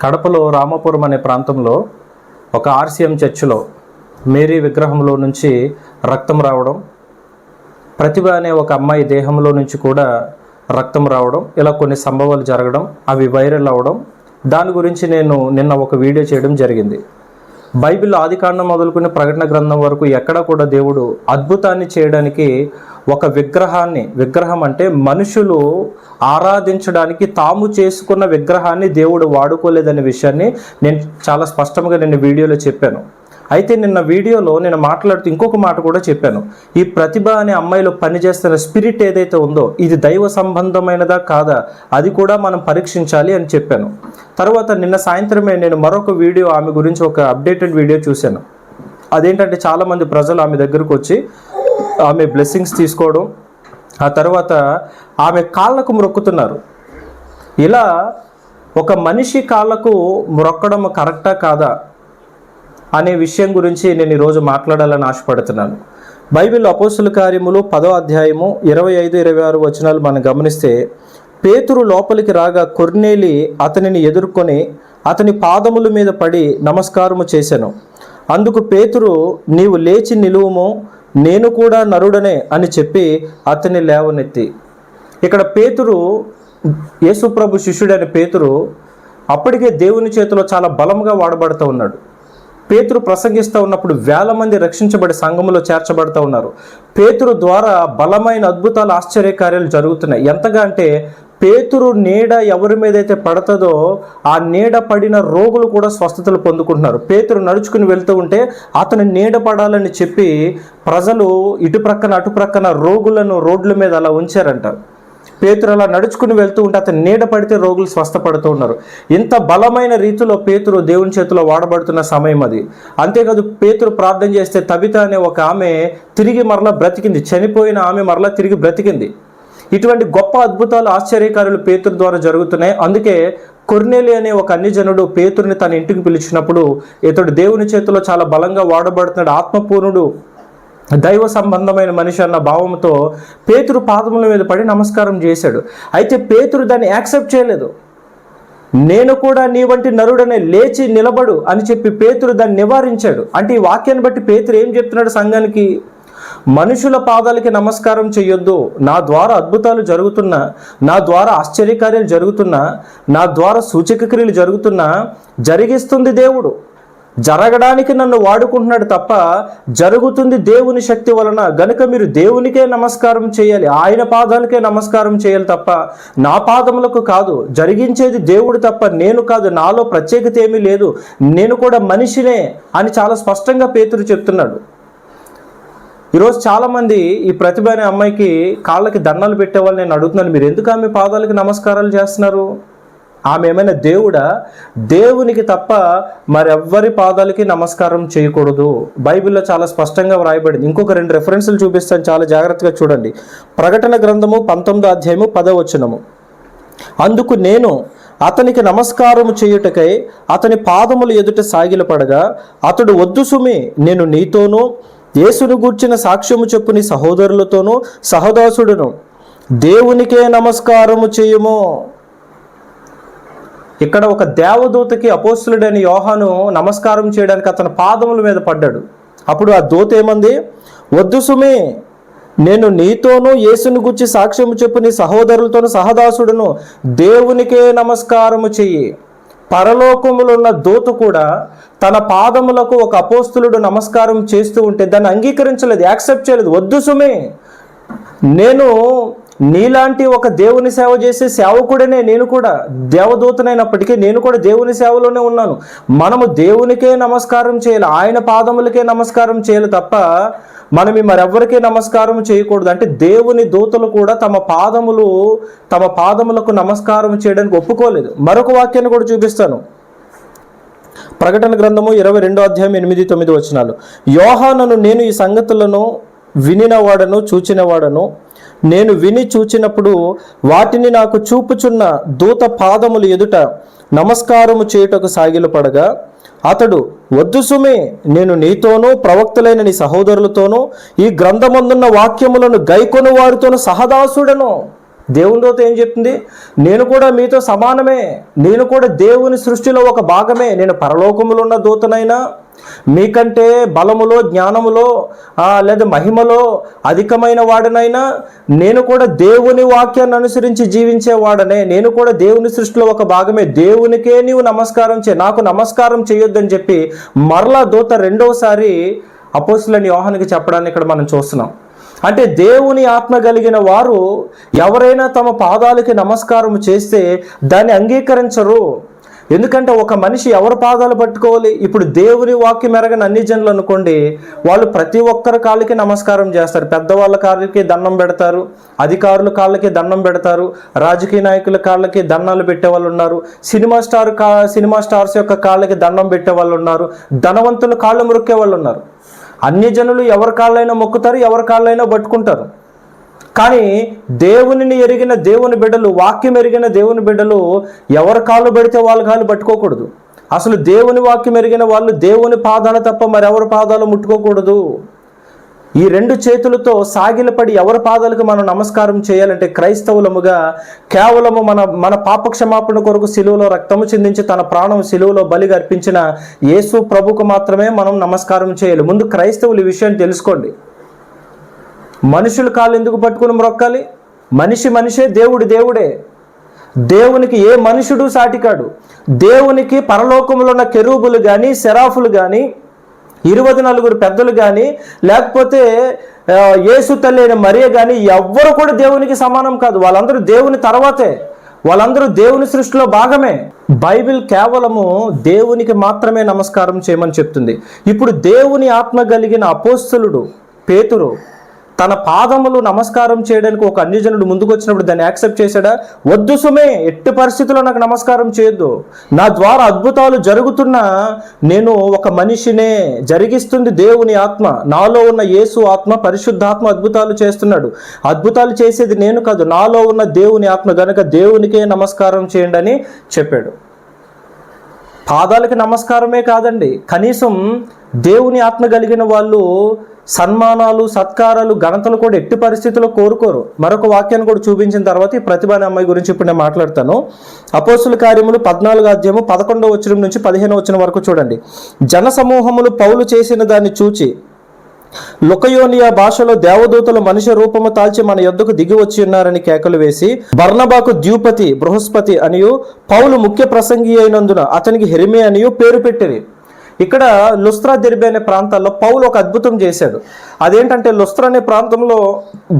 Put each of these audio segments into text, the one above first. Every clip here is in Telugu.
కడపలో రామపురం అనే ప్రాంతంలో ఒక ఆర్సీఎం చర్చిలో మేరీ విగ్రహంలో నుంచి రక్తం రావడం ప్రతిభ అనే ఒక అమ్మాయి దేహంలో నుంచి కూడా రక్తం రావడం ఇలా కొన్ని సంభవాలు జరగడం అవి వైరల్ అవ్వడం దాని గురించి నేను నిన్న ఒక వీడియో చేయడం జరిగింది. బైబిల్ ఆదికాండం మొదలుకుని ప్రకటన గ్రంథం వరకు ఎక్కడ కూడా దేవుడు అద్భుతాన్ని చేయడానికి ఒక విగ్రహాన్ని విగ్రహం అంటే మనుషులు ఆరాధించడానికి తాము చేసుకున్న విగ్రహాన్ని దేవుడు వాడుకోలేదనే విషయాన్ని నేను చాలా స్పష్టంగా నిన్న వీడియోలో చెప్పాను. అయితే నిన్న వీడియోలో నేను మాట్లాడుతూ ఇంకొక మాట కూడా చెప్పాను. ఈ ప్రతిభ అనే అమ్మాయిలో పనిచేస్తున్న స్పిరిట్ ఏదైతే ఉందో ఇది దైవ సంబంధమైనదా కాదా అది కూడా మనం పరీక్షించాలి అని చెప్పాను. తర్వాత నిన్న సాయంత్రమే నేను మరొక వీడియో ఆమె గురించి ఒక అప్డేటెడ్ వీడియో చూశాను. అదేంటంటే చాలామంది ప్రజలు ఆమె దగ్గరకు వచ్చి ఆమె బ్లెస్సింగ్స్ తీసుకోవడం. ఆ తర్వాత ఆమె కాళ్ళకు మొక్కుతున్నారు. ఇలా ఒక మనిషి కాళ్ళకు మొక్కడం కరెక్టా కాదా అనే విషయం గురించి నేను ఈరోజు మాట్లాడాలని ఆశపడుతున్నాను. బైబిల్ అపోసుల కార్యములు పదో అధ్యాయము ఇరవై ఐదు ఇరవై ఆరు వచనాలు మనం గమనిస్తే పేతురు లోపలికి రాగా కొర్నేలి అతనిని ఎదుర్కొని అతని పాదముల మీద పడి నమస్కారము చేశాను అందుకు పేతురు నీవు లేచి నిలువుము నేను కూడా నరుడనే అని చెప్పి అతన్ని లేవనెత్తి. ఇక్కడ పేతురు యేసుప్రభు శిష్యుడైన పేతురు అప్పటికే దేవుని చేతిలో చాలా బలంగా వాడబడుతూ ఉన్నాడు. పేతురు ప్రసంగిస్తూ ఉన్నప్పుడు వేల మంది రక్షించబడి సంఘములో చేర్చబడుతూ ఉన్నారు. పేతురు ద్వారా బలమైన అద్భుతాలు ఆశ్చర్యకార్యాలు జరుగుతున్నాయి. ఎంతగా అంటే పేతురు నీడ ఎవరి మీద అయితే పడుతుందో ఆ నీడ పడిన రోగులు కూడా స్వస్థతలు పొందుకుంటున్నారు. పేతురు నడుచుకుని వెళ్తూ ఉంటే అతను నీడ పడాలని చెప్పి ప్రజలు ఇటు ప్రక్కన అటు ప్రక్కన రోగులను రోడ్ల మీద అలా ఉంచారంట. పేతురు అలా నడుచుకుని వెళ్తూ ఉంటే అతను నీడ పడితే రోగులు స్వస్థపడుతూ ఉన్నారు. ఇంత బలమైన రీతిలో పేతురు దేవుని చేతిలో వాడబడుతున్న సమయం అది. అంతేకాదు పేతురు ప్రార్థన చేస్తే తబిత అనే ఒక ఆమె తిరిగి మరలా బ్రతికింది. చనిపోయిన ఆమె మరలా తిరిగి బ్రతికింది. ఇటువంటి గొప్ప అద్భుతాలు ఆశ్చర్యకారులు పేతురు ద్వారా జరుగుతున్నాయి. అందుకే కొర్నేలి అనే ఒక అన్యజనుడు పేతురుని తన ఇంటికి పిలిచినప్పుడు ఇతడు దేవుని చేతిలో చాలా బలంగా వాడబడుతున్నాడు. ఆత్మపూర్ణుడు దైవ సంబంధమైన మనిషి అన్న భావంతో పేతురు పాదముల మీద పడి నమస్కారం చేశాడు. అయితే పేతురు దాన్ని యాక్సెప్ట్ చేయలేదు. నేను కూడా నీ వంటి నరుడనే లేచి నిలబడు అని చెప్పి పేతురు దాన్ని నివారించాడు. అంటే ఈ వాక్యాన్ని బట్టి పేతురు ఏం చెప్తున్నాడు సంఘానికి? మనుషుల పాదాలకి నమస్కారం చేయొద్దు నా ద్వారా అద్భుతాలు జరుగుతున్నా నా ద్వారా ఆశ్చర్యకార్యాలు జరుగుతున్నా నా ద్వారా సూచక క్రియలు జరుగుతున్నా జరిగిస్తుంది దేవుడు. జరగడానికి నన్ను వాడుకుంటున్నాడు తప్ప జరుగుతుంది దేవుని శక్తి వలన. గనుక మీరు దేవునికే నమస్కారం చేయాలి ఆయన పాదాలకే నమస్కారం చేయాలి తప్ప నా పాదములకు కాదు. జరిగించేది దేవుడు తప్ప నేను కాదు నాలో ప్రత్యేకత ఏమీ లేదు. నేను కూడా మనిషినే అని చాలా స్పష్టంగా పేతురు చెప్తున్నాడు. ఈరోజు చాలామంది ఈ ప్రతిభ అనే అమ్మాయికి కాళ్ళకి దండాలు పెట్టేవాళ్ళు నేను అడుగుతున్నాను. మీరు ఎందుకు ఆమె పాదాలకి నమస్కారాలు చేస్తున్నారు? ఆమె ఏమైనా దేవుడా? దేవునికి తప్ప మరెవ్వరి పాదాలకి నమస్కారం చేయకూడదు. బైబిల్లో చాలా స్పష్టంగా వ్రాయబడింది. ఇంకొక రెండు రెఫరెన్సులు చూపిస్తాను. చాలా జాగ్రత్తగా చూడండి. ప్రకటన గ్రంథము పంతొమ్మిదో అధ్యాయము పదవచనము అందుకు నేను అతనికి నమస్కారము చేయుటకై అతని పాదములు ఎదుట సాగిలపడగా అతడు వద్దు సుమి నేను నీతోనూ యేసును గూర్చిన సాక్ష్యము చెప్పుని సహోదరులతోనూ సహదాసుడును. దేవునికే నమస్కారము చేయము. ఇక్కడ ఒక దేవదూతకి అపోస్తులుడైన యోహాను నమస్కారం చేయడానికి అతని పాదముల మీద పడ్డాడు. అప్పుడు ఆ దూత ఏమంది? వద్దు సుమి నేను నీతోనూ యేసుని గుచ్చి సాక్ష్యము చెప్పు నీ సహోదరులతోనూ సహదాసుడును. దేవునికే నమస్కారము చెయ్యి. పరలోకములున్న దోతు కూడా తన పాదములకు ఒక అపోస్తులుడు నమస్కారం చేస్తూ ఉంటే దాన్ని అంగీకరించలేదు యాక్సెప్ట్ చేయలేదు. వద్దు సుమే నేను నీలాంటి ఒక దేవుని సేవ చేసే సేవకుడనే నేను కూడా దేవదూతనైనప్పటికీ నేను కూడా దేవుని సేవలోనే ఉన్నాను. మనము దేవునికే నమస్కారం చేయాలి ఆయన పాదములకే నమస్కారం చేయాలి తప్ప మనం మరెవ్వరికీ నమస్కారం చేయకూడదు. అంటే దేవుని దూతలు కూడా తమ పాదములు తమ పాదములకు నమస్కారం చేయడానికి ఒప్పుకోలేదు. మరొక వాక్యాన్ని కూడా చూపిస్తాను. ప్రకటన గ్రంథము ఇరవై రెండో అధ్యాయం ఎనిమిది తొమ్మిది వచనాలు. యోహానను నేను ఈ సంగతులను వినినవాడను చూచినవాడను నేను విని చూచినప్పుడు వాటిని నాకు చూపుచున్న దూత పాదములు ఎదుట నమస్కారము చేయుటకు సాగిలపడగా అతడు వద్దు సుమి నేను నీతోనూ ప్రవక్తలైన నీ సహోదరులతోనూ ఈ గ్రంథమందున్న వాక్యములను గైకొను వారితోనూ సహదాసుడను. దేవుని దూత ఏం చెప్తుంది? నేను కూడా మీతో సమానమే. నేను కూడా దేవుని సృష్టిలో ఒక భాగమే. నేను పరలోకములో ఉన్న దూతనైనా మీకంటే బలములో జ్ఞానములో లేదా మహిమలో అధికమైన వాడనైనా నేను కూడా దేవుని వాక్యాన్ని అనుసరించి జీవించేవాడనే. నేను కూడా దేవుని సృష్టిలో ఒక భాగమే. దేవునికే నీవు నమస్కారం చే నాకు నమస్కారం చేయొద్దని చెప్పి మరలా దూత రెండవసారి అపోసులని యోహానికి చెప్పడాన్ని ఇక్కడ మనం చూస్తున్నాం. అంటే దేవుని ఆత్మ కలిగిన వారు ఎవరైనా తమ పాదాలకి నమస్కారం చేస్తే దాన్ని అంగీకరించరు. ఎందుకంటే ఒక మనిషి ఎవరి పాదాలు పట్టుకోవాలి? ఇప్పుడు దేవుని వాక్యం ఎరగని అన్ని జనులు అనుకోండి వాళ్ళు ప్రతి ఒక్కరి కాళ్ళకి నమస్కారం చేస్తారు. పెద్దవాళ్ళ కాళ్ళకి దండం పెడతారు అధికారుల కాళ్ళకి దండం పెడతారు రాజకీయ నాయకుల కాళ్ళకి దండాలు పెట్టే వాళ్ళు ఉన్నారు సినిమా స్టార్ కా సినిమా స్టార్స్ యొక్క కాళ్ళకి దండం పెట్టే వాళ్ళు ఉన్నారు ధనవంతుల కాళ్ళు మురుక్కే వాళ్ళు ఉన్నారు. అన్ని జనులు ఎవరి కాళ్ళైనా మొక్కుతారు ఎవరి కాళ్ళైనా పట్టుకుంటారు. కానీ దేవునిని ఎరిగిన దేవుని బిడ్డలు వాక్యం ఎరిగిన దేవుని బిడ్డలు ఎవరి కాళ్ళు పెడితే వాళ్ళ కాళ్ళు పట్టుకోకూడదు. అసలు దేవుని వాక్యం ఎరిగిన వాళ్ళు దేవుని పాదాలు తప్ప మరెవరి పాదాలు ముట్టుకోకూడదు? ఈ రెండు చేతులతో సాగిలపడి ఎవరి పాదాలకు మనం నమస్కారం చేయాలంటే క్రైస్తవులముగా కేవలము మన మన పాపక్షమాపణ కొరకు సిలువలో రక్తము చిందించి తన ప్రాణం సిలువలో బలిగా అర్పించిన యేసు ప్రభుకు మాత్రమే మనం నమస్కారం చేయాలి. ముందు క్రైస్తవులు ఈ విషయాన్ని తెలుసుకోండి. మనుషులు కాళ్ళు ఎందుకు పట్టుకుని మ్రొక్కాలి? మనిషి మనిషే దేవుడు దేవుడే. దేవునికి ఏ మనుషుడు సాటికాడు? దేవునికి పరలోకములో ఉన్న కెరూబులు కానీ శరాఫులు కానీ ఇరవై నలుగురు పెద్దలు కానీ లేకపోతే యేసు తల్లి అయిన మరియ కానీ ఎవ్వరు కూడా దేవునికి సమానం కాదు. వాళ్ళందరూ దేవుని తర్వాతే. వాళ్ళందరూ దేవుని సృష్టిలో భాగమే. బైబిల్ కేవలము దేవునికి మాత్రమే నమస్కారం చేయమని చెప్తుంది. ఇప్పుడు దేవుని ఆత్మ కలిగిన అపోస్తులుడు పేతురు తన పాదములు నమస్కారం చేయడానికి ఒక అన్యజనుడు ముందుకు వచ్చినప్పుడు దాన్ని యాక్సెప్ట్ చేశాడా? వద్దు సుమే ఎట్టి పరిస్థితుల్లో నాకు నమస్కారం చేయొద్దు. నా ద్వారా అద్భుతాలు జరుగుతున్నా నేను ఒక మనిషినే జరిగిస్తుంది దేవుని ఆత్మ. నాలో ఉన్న యేసు ఆత్మ పరిశుద్ధాత్మ అద్భుతాలు చేస్తున్నాడు. అద్భుతాలు చేసేది నేను కాదు నాలో ఉన్న దేవుని ఆత్మ. కనుక దేవునికే నమస్కారం చేయండి అని చెప్పాడు. పాదాలకి నమస్కారమే కాదండి. కనీసం దేవుని ఆత్మ కలిగిన వాళ్ళు సన్మానాలు సత్కారాలు ఘనతలు కూడా ఎట్టి పరిస్థితుల్లో కోరుకోరు. మరొక వాక్యాన్ని కూడా చూపించిన తర్వాత ఈ ప్రతిభ అనే అమ్మాయి గురించి ఇప్పుడు నేను మాట్లాడతాను. అపోసుల కార్యములు పద్నాలుగు అధ్యాయము పదకొండవ వచ్చిన నుంచి పదిహేను వచ్చిన వరకు చూడండి. జన సమూహములు పౌలు చేసిన దాన్ని చూచి లుకయోనియా భాషలో దేవదూతలు మనిషి రూపము తాల్చి మన యొద్దకు దిగి వచ్చి ఉన్నారని కేకలు వేసి బర్ణబాకు ద్యూపతి బృహస్పతి అనియు పౌలు ముఖ్య ప్రసంగి అయినందున అతనికి హెరిమే అనియు పేరు పెట్టిరి ఇక్కడ లుస్త్రా దెర్బే అనే ప్రాంతాల్లో పౌలు ఒక అద్భుతం చేశాడు. అదేంటంటే లుస్త్రా అనే ప్రాంతంలో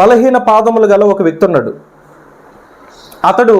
బలహీన పాదములు గల ఒక వ్యక్తి ఉన్నాడు. అతడు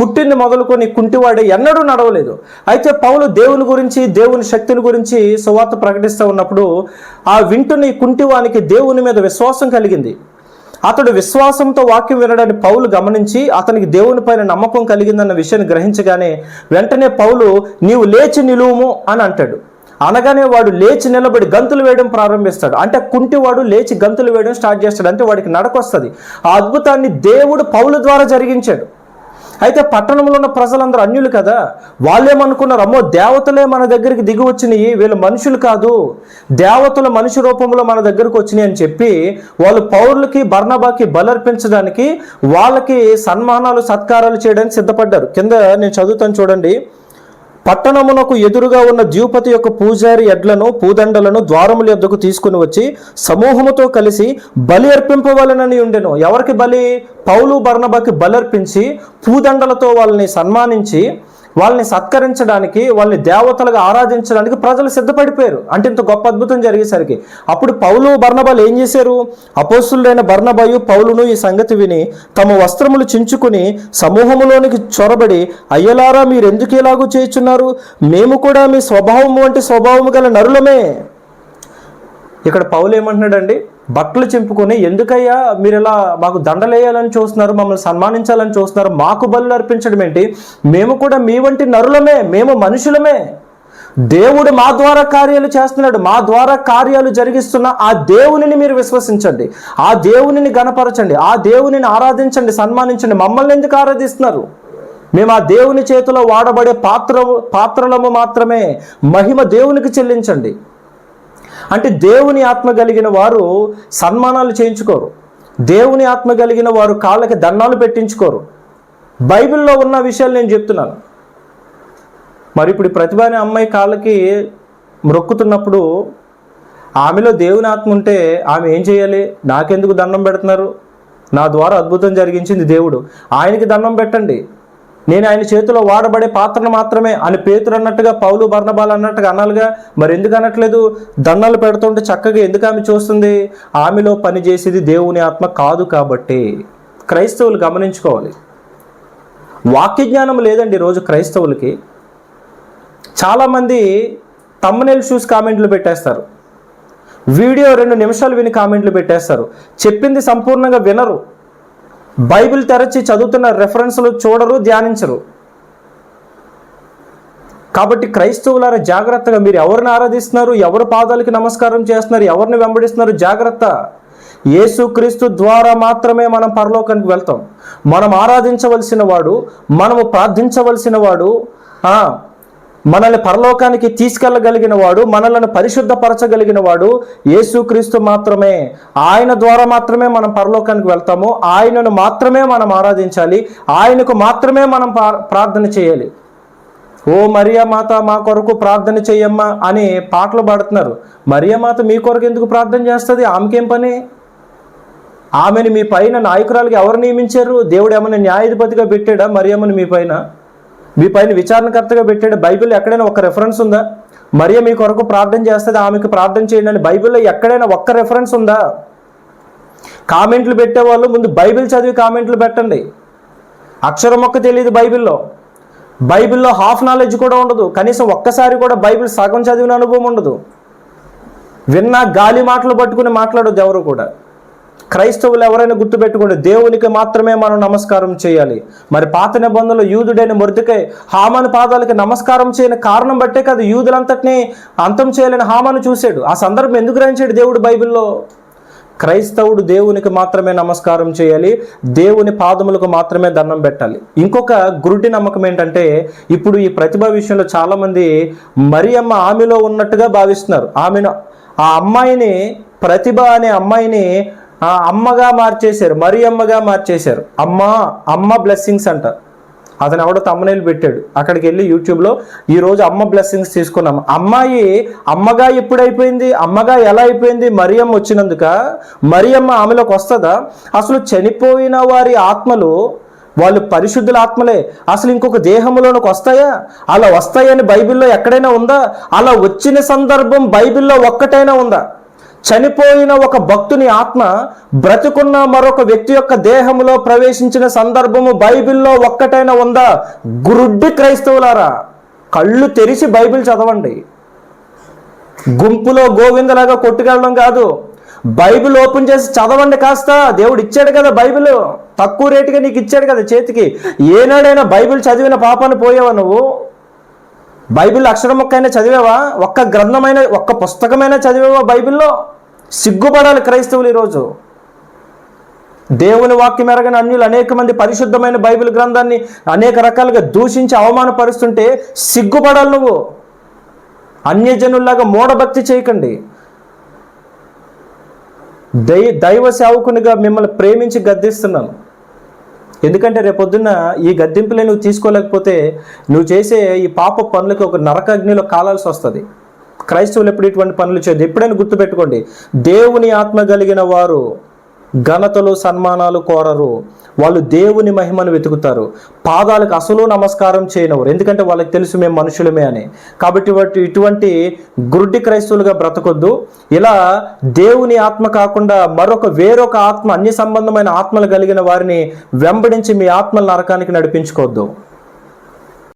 పుట్టింది మొదలుకొని కుంటివాడే ఎన్నడూ నడవలేదు. అయితే పౌలు దేవుని గురించి దేవుని శక్తిని గురించి సువార్త ప్రకటిస్తూ ఉన్నప్పుడు ఆ వింటుని కుంటివానికి దేవుని మీద విశ్వాసం కలిగింది. అతడు విశ్వాసంతో వాక్యం వినడాన్ని పౌలు గమనించి అతనికి దేవుని పైన నమ్మకం కలిగిందన్న విషయాన్ని గ్రహించగానే వెంటనే పౌలు నీవు లేచి నిలువుము అని అంటాడు. అనగానే వాడు లేచి నిలబడి గంతులు వేయడం ప్రారంభిస్తాడు. అంటే కుంటివాడు లేచి గంతులు వేయడం స్టార్ట్ చేస్తాడు. అంటే వాడికి నడకొస్తుంది. ఆ అద్భుతాన్ని దేవుడు పౌలు ద్వారా జరిగించాడు. అయితే పట్టణంలో ఉన్న ప్రజలందరూ అన్యులు కదా? వాళ్ళేమనుకున్నారు అమ్మో దేవతలే మన దగ్గరికి దిగి వచ్చినాయి వీళ్ళు మనుషులు కాదు. దేవతల మనిషి రూపంలో మన దగ్గరకు వచ్చినాయి అని చెప్పి వాళ్ళు పౌరులకి బర్ణబాకి బలర్పించడానికి వాళ్ళకి సన్మానాలు సత్కారాలు చేయడానికి సిద్ధపడ్డారు. కింద నేను చదువుతాను చూడండి. పట్టణమునకు ఎదురుగా ఉన్న ద్యూపతి యొక్క పూజారి ఎడ్లను పూదండలను ద్వారముల యొద్దకు తీసుకుని వచ్చి సమూహముతో కలిసి బలి అర్పింపవలనని ఉండెను. ఎవరికి బలి? పౌలు బర్ణబాకి బలి అర్పించి పూదండలతో వాళ్ళని సన్మానించి వాళ్ళని సత్కరించడానికి వాళ్ళని దేవతలుగా ఆరాధించడానికి ప్రజలు సిద్ధపడిపోయారు. అంటే ఇంత గొప్ప అద్భుతం జరిగేసరికి. అప్పుడు పౌలు బర్ణబాలు ఏం చేశారు? అపోసులైన బర్ణబాయు పౌలును ఈ సంగతి విని తమ వస్త్రములు చించుకుని సమూహములోనికి చొరబడి అయ్యలారా మీరు ఎందుకు ఇలాగూ చేయుచున్నారు? మేము కూడా మీ స్వభావము వంటి స్వభావము గల నరులమే. ఇక్కడ పౌలు ఏమంటున్నాడండి? బట్టలు చింపుకొని ఎందుకయ్యా మీరు ఇలా మాకు దండలేయాలని చూస్తున్నారు మమ్మల్ని సన్మానించాలని చూస్తున్నారు మాకు బలు అర్పించడం ఏంటి? మేము కూడా మీ వంటి నరులమే మేము మనుషులమే. దేవుడు మా ద్వారా కార్యాలు చేస్తున్నాడు మా ద్వారా కార్యాలు జరిగిస్తున్న ఆ దేవునిని మీరు విశ్వసించండి ఆ దేవునిని గణపరచండి ఆ దేవునిని ఆరాధించండి సన్మానించండి మమ్మల్ని ఎందుకు ఆరాధిస్తున్నారు? మేము ఆ దేవుని చేతిలో వాడబడే పాత్ర పాత్రలము మాత్రమే మహిమ దేవునికి చెల్లించండి. అంటే దేవుని ఆత్మ కలిగిన వారు సన్మానాలు చేయించుకోరు. దేవుని ఆత్మ కలిగిన వారు కాళ్ళకి దండాలు పెట్టించుకోరు. బైబిల్లో ఉన్న విషయాలు నేను చెప్తున్నాను. మరి ఇప్పుడు ఈ ప్రతిభ అనే అమ్మాయి కాళ్ళకి మ్రొక్కుతున్నప్పుడు ఆమెలో దేవుని ఆత్మ ఉంటే ఆమె ఏం చేయాలి? నాకెందుకు దండం పెడుతున్నారు? నా ద్వారా అద్భుతం జరిగించింది దేవుడు. ఆయనకి దండం పెట్టండి. నేను ఆయన చేతిలో వాడబడే పాత్రను మాత్రమే అని పేతురు అన్నట్టుగా పౌలు బర్ణబాలు అన్నట్టుగా అనాలిగా మరి ఎందుకు అనట్లేదు? దండాలు పెడుతుంటే చక్కగా ఎందుకు ఆమె చూస్తుంది? ఆమెలో పనిచేసేది దేవుని ఆత్మ కాదు కాబట్టి. క్రైస్తవులు గమనించుకోవాలి. వాక్య జ్ఞానం లేదండి ఈరోజు క్రైస్తవులకి. చాలామంది తమ్మనేలు చూసి కామెంట్లు పెట్టేస్తారు. వీడియో రెండు నిమిషాలు విని కామెంట్లు పెట్టేస్తారు. చెప్పింది సంపూర్ణంగా వినరు. బైబిల్ తెరచి చదువుతున్న రెఫరెన్స్లు చూడరు ధ్యానించరు. కాబట్టి క్రైస్తవులారా జాగ్రత్తగా మీరు ఎవరిని ఆరాధిస్తున్నారు ఎవరి పాదాలకి నమస్కారం చేస్తున్నారు ఎవరిని వెంబడిస్తున్నారు జాగ్రత్త. యేసుక్రీస్తు ద్వారా మాత్రమే మనం పరలోకానికి వెళ్తాం. మనం ఆరాధించవలసిన వాడు మనము ప్రార్థించవలసిన వాడు మనల్ని పరలోకానికి తీసుకెళ్ళగలిగిన వాడు మనలను పరిశుద్ధపరచగలిగిన వాడు యేసుక్రీస్తు మాత్రమే. ఆయన ద్వారా మాత్రమే మనం పరలోకానికి వెళ్తాము. ఆయనను మాత్రమే మనం ఆరాధించాలి. ఆయనకు మాత్రమే మనం పా- ప్రార్థన చేయాలి. ఓ మరియా మాత మా కొరకు ప్రార్థన చెయ్యమ్మా అని పాటలు పాడుతున్నారు. మరియా మాత మీ కొరకు ఎందుకు ప్రార్థన చేస్తుంది? ఆమెకేం పని? ఆమెను మీ పైన నాయకురాలకి ఎవరు నియమించారు? దేవుడు ఏమైనా న్యాయాధిపతిగా పెట్టాడా మరియమ్మని మీ పైన? మీ పైన విచారణకర్తగా పెట్టాడు బైబిల్ ఎక్కడైనా ఒక రెఫరెన్స్ ఉందా? మరియ మీ కొరకు ప్రార్థన చేస్తుంది ఆమెకు ప్రార్థన చేయండి అని బైబిల్లో ఎక్కడైనా ఒక్క రెఫరెన్స్ ఉందా? కామెంట్లు పెట్టేవాళ్ళు ముందు బైబిల్ చదివి కామెంట్లు పెట్టండి. అక్షరం ఒక్క తెలియదు బైబిల్లో. బైబిల్లో హాఫ్ నాలెడ్జ్ కూడా ఉండదు. కనీసం ఒక్కసారి కూడా బైబిల్ సగం చదివిన అనుభవం ఉండదు. విన్న గాలి మాటలు పట్టుకుని మాట్లాడొద్దు ఎవరు కూడా. క్రైస్తవులు ఎవరైనా గుర్తుపెట్టుకోండి దేవునికి మాత్రమే మనం నమస్కారం చేయాలి. మరి పాత నిబంధనలు యూదుడైన మొరదుకై హామాను పాదాలకి నమస్కారం చేయని కారణం బట్టే కాదు యూదులంతటినీ అంతం చేయలేని హామాను చూశాడు. ఆ సందర్భం ఎందుకు గ్రహించాడు దేవుడు బైబిల్లో? క్రైస్తవుడు దేవునికి మాత్రమే నమస్కారం చేయాలి దేవుని పాదములకు మాత్రమే దండం పెట్టాలి. ఇంకొక గురుడి నమ్మకం ఏంటంటే ఇప్పుడు ఈ ప్రతిభ విషయంలో చాలామంది మరి అమ్మ ఆమెలో ఉన్నట్టుగా భావిస్తున్నారు. ఆమెను ఆ అమ్మాయిని ప్రతిభ అనే అమ్మాయిని అమ్మగా మార్చేశారు మరి అమ్మగా మార్చేశారు. అమ్మ అమ్మ బ్లెస్సింగ్స్ అంట. అతను ఎవడో తమ్మనేలు పెట్టాడు. అక్కడికి వెళ్ళి యూట్యూబ్లో ఈరోజు అమ్మ బ్లెస్సింగ్స్ తీసుకున్నాం. అమ్మాయి అమ్మగా ఎప్పుడు అయిపోయింది అమ్మగా ఎలా అయిపోయింది? మరియమ్మ వచ్చినందుక మరియమ్మ ఆమెలోకి వస్తుందా? అసలు చనిపోయిన వారి ఆత్మలు వాళ్ళు పరిశుద్ధుల ఆత్మలే. అసలు ఇంకొక దేహంలోనికి వస్తాయా? అలా వస్తాయని బైబిల్లో ఎక్కడైనా ఉందా? అలా వచ్చిన సందర్భం బైబిల్లో ఒక్కటైనా ఉందా? చనిపోయిన ఒక భక్తుని ఆత్మ బ్రతుకున్న మరొక వ్యక్తి యొక్క దేహంలో ప్రవేశించిన సందర్భము బైబిల్లో ఒక్కటైనా ఉందా? గురుడ్డి క్రైస్తవులారా కళ్ళు తెరిచి బైబిల్ చదవండి. గుంపులో గోవిందలాగా కొట్టుకెళ్ళడం కాదు బైబిల్ ఓపెన్ చేసి చదవండి కాస్త. దేవుడు ఇచ్చాడు కదా బైబిల్ తక్కువ రేటుగా నీకు ఇచ్చాడు కదా చేతికి. ఏనాడైనా బైబిల్ చదివిన పాపాన్ని పోయావా నువ్వు? బైబిల్ అక్షరం ఒక్కైనా చదివావా? ఒక్క గ్రంథమైన ఒక్క పుస్తకమైనా చదివావా బైబిల్లో? సిగ్గుపడాలి క్రైస్తవులు ఈరోజు. దేవుని వాక్యం ఎరగని అన్యులు అనేక మంది పరిశుద్ధమైన బైబిల్ గ్రంథాన్ని అనేక రకాలుగా దూషించి అవమానపరుస్తుంటే సిగ్గుపడాలి నువ్వు. అన్యజనుల్లాగా మూఢభక్తి చేయకండి. దై దైవ సేవకునిగా మిమ్మల్ని ప్రేమించి గద్దిస్తున్నాను. ఎందుకంటే రేపొద్దున్న ఈ గద్దింపులే నువ్వు తీసుకోలేకపోతే నువ్వు చేసే ఈ పాప పనులకి ఒక నరకాగ్నిలో కాలాల్సి వస్తుంది. క్రైస్తవులు ఎప్పుడు ఇటువంటి పనులు చేయదు ఎప్పుడైనా గుర్తుపెట్టుకోండి. దేవుని ఆత్మ కలిగిన వారు ఘనతలు సన్మానాలు కోరరు. వాళ్ళు దేవుని మహిమను వెతుకుతారు. పాదాలకు అసలు నమస్కారం చేయనవరు ఎందుకంటే వాళ్ళకి తెలుసు మేము మనుషులమే అని. కాబట్టి వాటి ఇటువంటి గురుడి క్రైస్తవులుగా బ్రతకొద్దు. ఇలా దేవుని ఆత్మ కాకుండా మరొక వేరొక ఆత్మ అన్ని సంబంధమైన ఆత్మలు కలిగిన వారిని వెంబడించి మీ ఆత్మల నరకానికి నడిపించుకోవద్దు.